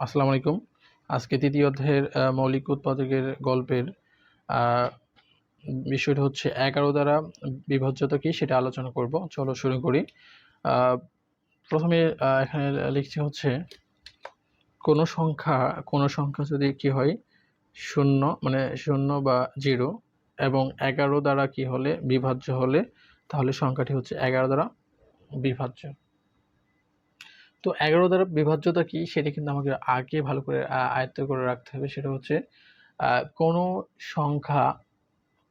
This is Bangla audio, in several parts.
আসসালামু আলাইকুম। আজকে তৃতীয় অধ্যায়ের মৌলিক উৎপাদকের গল্পের বিষয়টা হচ্ছে এগারো দ্বারা বিভাজ্যতা কি সেটা আলোচনা করব। চলো শুরু করি। প্রথমে এখানে লিখছি হচ্ছে, কোনো সংখ্যা কোনো সংখ্যা যদি কি হয় শূন্য মানে শূন্য বা জিরো এবং এগারো দ্বারা কি হলে বিভাজ্য হলে, তাহলে সংখ্যাটি হচ্ছে এগারো দ্বারা বিভাজ্য তো এগারো দ্বারা বিভাজ্যতা কি সেটা কিন্তু আমাকে আগে ভালো করে আয়ত্ত করে রাখতে হবে। সেটা হচ্ছে কোনো সংখ্যা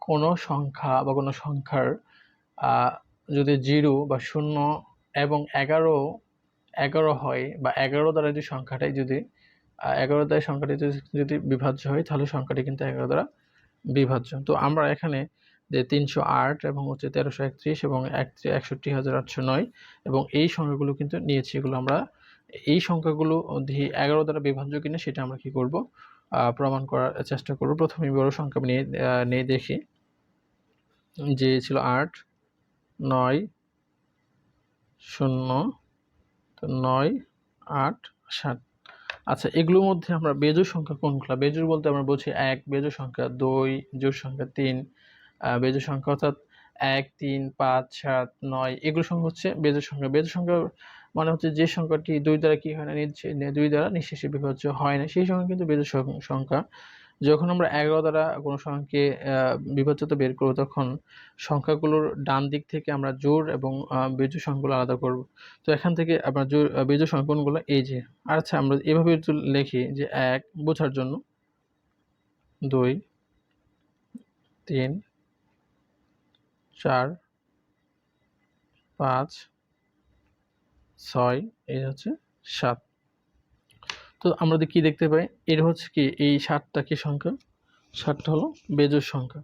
কোনো সংখ্যা বা কোনো সংখ্যার যদি জিরো বা শূন্য এবং এগারো এগারো হয় বা এগারো দ্বারা যে সংখ্যাটাই যদি এগারো দ্বারা সংখ্যাটি যদি যদি বিভাজ্য হয় তাহলে সংখ্যাটি কিন্তু এগারো দ্বারা বিভাজ্য। তো আমরা এখানে যে তিনশো আট এবং হচ্ছে তেরোশো একত্রিশ এবং এক- একষট্টি হাজার আটশো নয় এবং এই সংখ্যাগুলো কিন্তু নিয়েছি। এগুলো আমরা, এই সংখ্যাগুলো এগারো দ্বারা বিভাজ্য কিনা সেটা আমরা কি করব? প্রমাণ করার চেষ্টা করব। প্রথমে বড় সংখ্যা নিয়ে নিয়ে দেখি। যে ছিল আট, নয়, শূন্য নয়, আট, সাত। আচ্ছা এগুলোর মধ্যে আমরা বেজোড় সংখ্যা কোনগুলো? বেজোড় বলতে আমরা বলছি এক, বেজোড় সংখ্যা দুই, জোড় সংখ্যা তিন বেজোড় সংখ্যা অর্থাৎ এক তিন পাঁচ সাত নয় এগুলো সংখ্যা হচ্ছে বেজোড় সংখ্যা। বেজোড় সংখ্যা মানে হচ্ছে যে সংখ্যাটি দুই দ্বারা কি হয় না দুই দ্বারা নিঃশেষে বিভাজ্য হয় না। সেই সংখ্যা কিন্তু বেজোড় সংখ্যা। যখন আমরা এগারো দ্বারা কোনো সংখ্যাকে বিভাজ্যতা বের করব তখন সংখ্যাগুলোর ডান দিক থেকে আমরা জোর এবং বেজোড় সংখ্যাগুলো আলাদা করব। তো এখান থেকে আমরা জোর আহ, সংখ্যাগুলো এই যে। আচ্ছা আমরা এভাবে লিখি যে এক বোঝার জন্য দুই তিন চার, পাঁচ, ছয়, এই হচ্ছে সাত। তো আমরা কি দেখতে পাই, এর হচ্ছে কি, এই সাতটা কি সংখ্যা? সাতটা হলো বেজোড় সংখ্যা।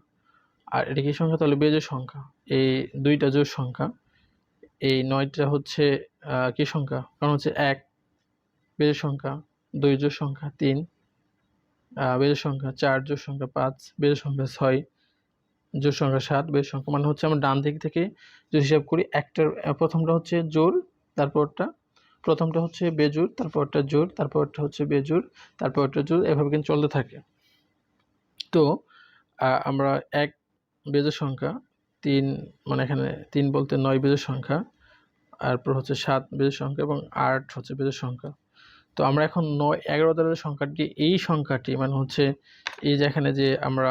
আর এটা কি সংখ্যা? তাহলে বেজোড় সংখ্যা। এই দুইটা জোড় সংখ্যা। এই নয়টা হচ্ছে কি সংখ্যা? কারণ হচ্ছে এক, বেজোড় সংখ্যা, দুই জোড় সংখ্যা, তিন বেজোড় সংখ্যা, চার জোড় সংখ্যা, পাঁচ, বেজোড় সংখ্যা, ছয় জোড় সংখ্যা সাত বেজোড় সংখ্যা মানে হচ্ছে আমরা ডান দিক থেকে যদি হিসাব করি একটার প্রথমটা হচ্ছে জোড় তারপরটা প্রথমটা হচ্ছে বেজোড়, তারপরটা জোড় তারপরটা হচ্ছে বেজোড়, তারপরটা জোড় এভাবে কিন্তু চলতে থাকে। তো আমরা এক বেজোড় সংখ্যা, তিন মানে এখানে তিন বলতে নয় বেজোড় সংখ্যা, তারপর হচ্ছে সাত বেজোড় সংখ্যা এবং আট হচ্ছে বেজোড় সংখ্যা। তো আমরা এখন নয়, এগারো দ্বারা সংখ্যাটি এই সংখ্যাটি মানে হচ্ছে এই যে এখানে যে আমরা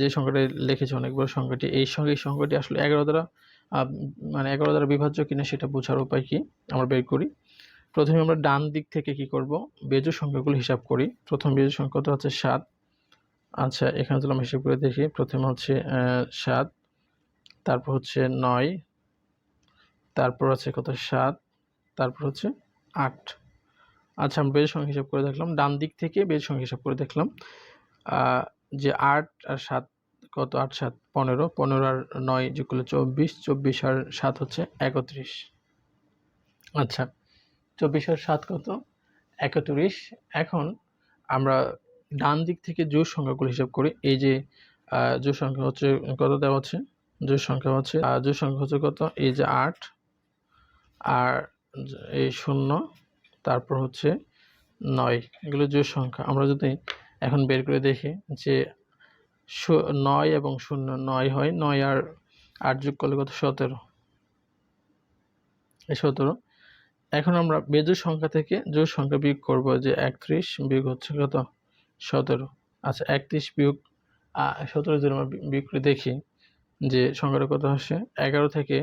যে সংখ্যাটি লিখেছে অনেক বড় সংখ্যাটি, এই সঙ্গে এই সংখ্যাটি আসলে এগারো দ্বারা মানে এগারো দ্বারা বিভাজ্য কিনা সেটা বোঝার উপায় কি? আমরা বের করি। প্রথমে আমরা ডান দিক থেকে কি করব? বেজোড় সংখ্যাগুলো হিসাব করি। প্রথম বেজোড় সংখ্যা তো হচ্ছে? সাত। আচ্ছা এখানে আমরা হিসাব করে দেখি, প্রথমে হচ্ছে সাত, তারপর হচ্ছে নয়, তারপর আছে কত? সাত, তারপর হচ্ছে আট। আচ্ছা আমরা বেজোড় সংখ্যা হিসাব করে দেখলাম। ডান দিক থেকে বেজোড় সংখ্যা হিসাব করে দেখলাম। যে আট আর সাত, কত? আট, সাত, পনেরো। পনেরো আর নয় যোগ করলে চব্বিশ চব্বিশ আর সাত হচ্ছে একত্রিশ। আচ্ছা চব্বিশ আর সাত কত? একত্রিশ। এখন আমরা ডান দিক থেকে জোড় সংখ্যাগুলো হিসাব করি। এই যে জোড় সংখ্যা হচ্ছে কত দেওয়া হচ্ছে? জোড় সংখ্যা হচ্ছে জোড় সংখ্যা হচ্ছে কত? এই যে আট আর এই শূন্য, তারপর হচ্ছে নয়। এগুলো জোড় সংখ্যা। আমরা যদি এখন বের করে দেখি যে নয় এবং শূন্য নয় হয়। নয় আর আট যোগ করলে কত? সতেরো। সতেরো। এখন আমরা বেজোড় সংখ্যা থেকে জোর সংখ্যা বিয়োগ করব যে একত্রিশ বিয়োগ হচ্ছে কত? সতেরো। আচ্ছা একত্রিশ বিয়োগ সতেরো যদি আমরা বিয়োগ করে দেখি যে সংখ্যাটা কত আসে? এগারো থেকে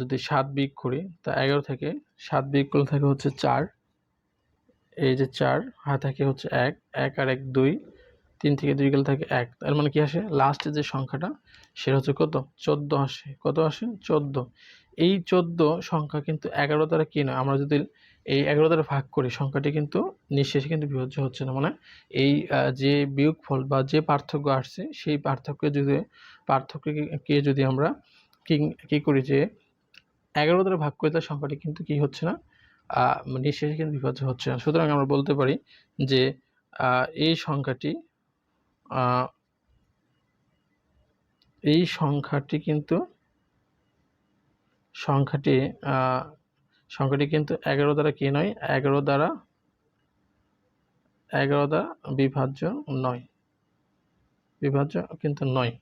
যদি সাত বিয়োগ করি, তা এগারো থেকে সাত বিয়োগ করলে থাকে হচ্ছে চার। এই যে চার, হাত থাকে হচ্ছে এক এক আর এক দুই, তিন থেকে দুই গেলে থাকে এক। তার মানে কি আসে? লাস্টে যে সংখ্যাটা, সেটা হচ্ছে কত? চোদ্দ আসে। কত আসে? চোদ্দ। এই চোদ্দ সংখ্যা কিন্তু এগারো দ্বারা কি নয়? আমরা যদি এই এগারো দ্বারা ভাগ করি, সংখ্যাটি কিন্তু নিঃশেষে কিন্তু বিভাজ্য হচ্ছে না। মানে এই যে বিয়োগফল বা যে পার্থক্য আসছে, সেই পার্থক্য যদি পার্থক্যকে যদি আমরা কি করি যে, এগারো দ্বারা ভাগ করি তার সংখ্যাটি কিন্তু কি হচ্ছে না? নিঃশেষে কিন্তু বিভাজ্য হচ্ছে না। সুতরাং আমরা বলতে পারি যে এই সংখ্যাটি এই সংখ্যাটি কিন্তু, সংখ্যাটি সংখ্যাটি কিন্তু এগারো দ্বারা কি নয়? এগারো দ্বারা এগারো দ্বারা বিভাজ্য নয়। বিভাজ্য কিন্তু নয়।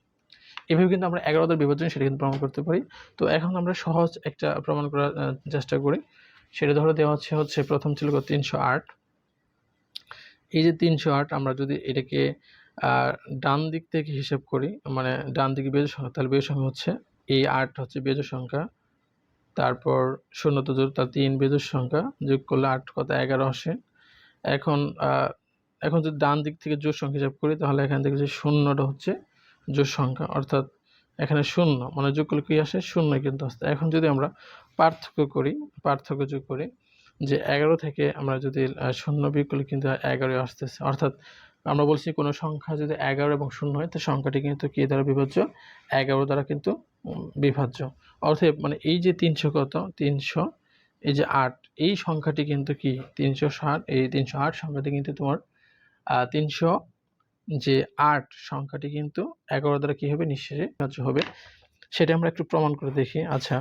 এভাবে কিন্তু আমরা এগারো দ্বারা বিভাজ্য সেটা কিন্তু প্রমাণ করতে পারি। তো এখন আমরা সহজ একটা প্রমাণ করার চেষ্টা করি। সেটা ধরে দেওয়া হচ্ছে হচ্ছে প্রথম ছিল তিনশো আট। এই যে তিনশো আট, আমরা যদি এটাকে ডান দিক থেকে হিসাব করি মানে ডান দিকে বেজ সংখ্যা, তাহলে বেজোড় সংখ্যা হচ্ছে এই আট হচ্ছে বেজ সংখ্যা, তারপর শূন্য তো জোর তার তিন বেজোড় সংখ্যা, যোগ করলে আট কত? এগারো আসে। এখন এখন যদি ডান দিক থেকে জোর সংখ্যা হিসাব করি, তাহলে এখান থেকে যে শূন্যটা হচ্ছে জোর সংখ্যা, অর্থাৎ এখানে শূন্য মানে যোগ করলে কী আসে? শূন্য কিন্তু আসতে এখন যদি আমরা পার্থক্য করি পার্থক্য যোগ করি যে এগারো থেকে আমরা যদি শূন্য বিয়োগ কিন্তু এগারোই আসতেছে। অর্থাৎ আমরা বলছি কোনো সংখ্যা যদি এগারো এবং শূন্য হয়, তো সংখ্যাটি কিন্তু কী দ্বারা বিভাজ্য? এগারো দ্বারা কিন্তু বিভাজ্য। অর্থাৎ মানে এই যে তিনশো কত? তিনশো, এই যে আট, এই সংখ্যাটি কিন্তু কি? তিনশো ষাট, এই তিনশো আট সংখ্যাটি কিন্তু তোমার তিনশো যে আট সংখ্যাটি কিন্তু এগারো দ্বারা কী হবে? নিঃশেষে বিভাজ্য হবে। সেটা আমরা একটু প্রমাণ করে দেখি। আচ্ছা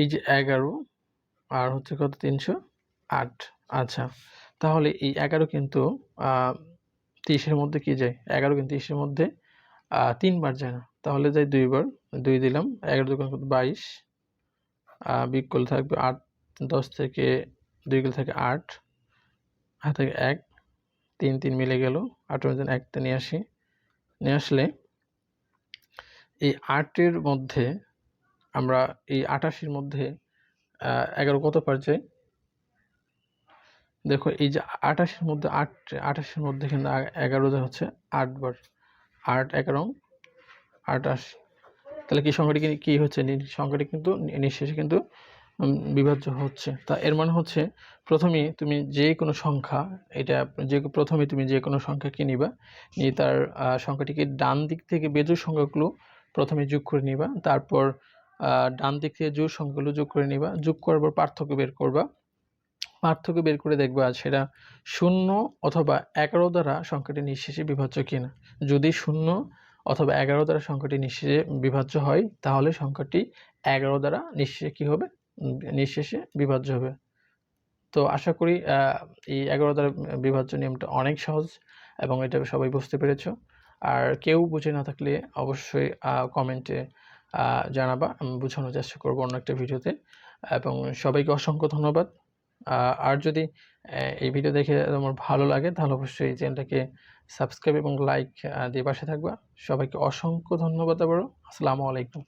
এই যে এগারো, আর হচ্ছে কত? তিনশো আট। আচ্ছা তাহলে এই এগারো কিন্তু তিরিশের মধ্যে কি যায়? এগারো কিন্তু তিরিশের মধ্যে তিনবার যায় না। তাহলে যাই দুইবার। দুই দিলাম, এগারো কত? বাইশ। করলে থাকবে আট, দশ থেকে দুই গেলে থাকে আট হাত থেকে এক, তিন তিন মিলে গেল আটের মধ্যে একটা নিয়ে আসি। নিয়ে আসলে এই আটের মধ্যে আমরা এই আটাশির মধ্যে এগারো কত পার যায় দেখো, এই যে আটাশের মধ্যে আট আটাশের মধ্যে কিন্তু আ- এগারো যে হচ্ছে আটবার আট, এগারো আটাশ তাহলে কি সংখ্যাটি কি- হচ্ছে? সংখ্যাটি কিন্তু নিঃশেষে কিন্তু বিভাজ্য হচ্ছে। তা এর মানে হচ্ছে প্রথমে তুমি যে কোনো সংখ্যা, এটা যে প্রথমে তুমি যে কোনো সংখ্যা কি নিবা, নিয়ে তার সংখ্যাটিকে ডান দিক থেকে বেজোড় সংখ্যাগুলো প্রথমে যোগ করে নিবা। তারপর ডান দিক থেকে জোড় সংখ্যাগুলো যোগ করে নিবা, যোগ করার পর পার্থক্য বের করবা। পার্থক্য বের করে দেখবা সেটা শূন্য অথবা এগারো দ্বারা সংখ্যাটি নিঃশেষে বিভাজ্য কিনা। যদি শূন্য অথবা এগারো দ্বারা সংখ্যাটি নিঃশেষে বিভাজ্য হয়, তাহলে সংখ্যাটি এগারো দ্বারা নিঃশেষে কি হবে? নিঃশেষে বিভাজ্য হবে। তো আশা করি এই এগারো দ্বারা বিভাজ্য নিয়মটা অনেক সহজ এবং এটা সবাই বুঝতে পেরেছ। আর কেউ বুঝে না থাকলে অবশ্যই কমেন্টে জানাবা, আমি বোঝানোর চেষ্টা করব অন্য একটা ভিডিওতে। এবং সবাইকে অসংখ্য ধন্যবাদ। আর যদি এই ভিডিও দেখে তোমার ভালো লাগে, তাহলে অবশ্যই এই চ্যানেলটাকে সাবস্ক্রাইব এবং লাইক দিয়ে পাশে থাকবা। সবাইকে অসংখ্য ধন্যবাদ আবারও। আসসালামু আলাইকুম।